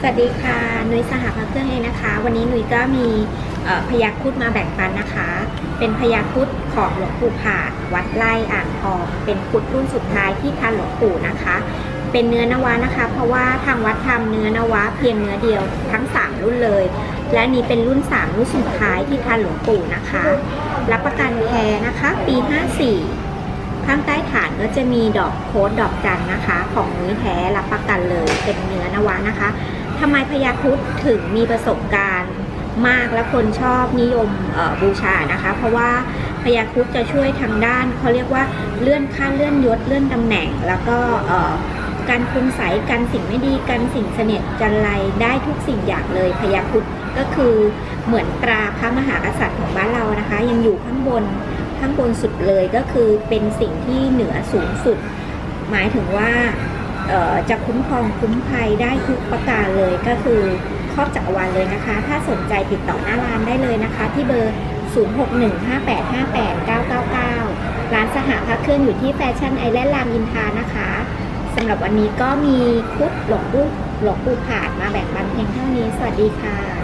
สวัสดีค่ะนุ้ยสหพักเครื่องเองนะคะ วันนี้นุ้ยก็มีพยาครุดมาแบ่งปันนะคะ เป็นพยาครุดของหลวงปู่ผาดวัดไร่อ่างทองเป็นครุดรุ่นสุดท้ายที่ทันหลวงปู่นะคะ เป็นเนื้อนวะนะคะ เพราะว่าทางวัดทำเนื้อนวะเพียงเนื้อเดียวทั้ง 3 รุ่นเลย และนี้เป็นรุ่น 3 รุ่นสุดท้ายที่ทันหลวงปู่นะคะ รับประกันแท้นะคะ ปี 54 ข้างใต้ฐานก็จะมีดอกโค้ดดอกจันนะคะ ของนุ้ยแท้รับประกันเลยเป็นเนื้อนวะนะคะ ทำไมพญาครุฑถึงมีประสบการณ์มากและคนชอบนิยมบูชานะคะ เพราะว่าพญาครุฑจะช่วยทางด้านเขาเรียกว่าเลื่อนขั้นเลื่อนยศเลื่อนตำแหน่ง แล้วก็การคุณใสยกันสิ่งไม่ดีกันสิ่งเสน็จจันไรได้ทุกสิ่งอย่างเลยพญาครุฑก็คือเหมือนตราพระมหากษัตริย์ของบ้านเรานะคะ ยังอยู่ข้างบนข้างบนสุดเลยก็คือเป็นสิ่งที่เหนือสูงสุด หมายถึงว่า จะคุ้มครองคุ้มภัยได้ทุกประการเลยก็คือครอบจักรวาลเลยนะคะ ถ้าสนใจติดต่อหน้าร้านได้เลยนะคะ ที่เบอร์ 0615858999 ร้านสหพักเครื่องอยู่ที่แฟชั่นไอแลนด์รามอินทานะคะสำหรับวันนี้ก็มีคุดหลวงปูหลวงปูผาดมาแบ่งปันเพียงเท่านี้ สวัสดีค่ะ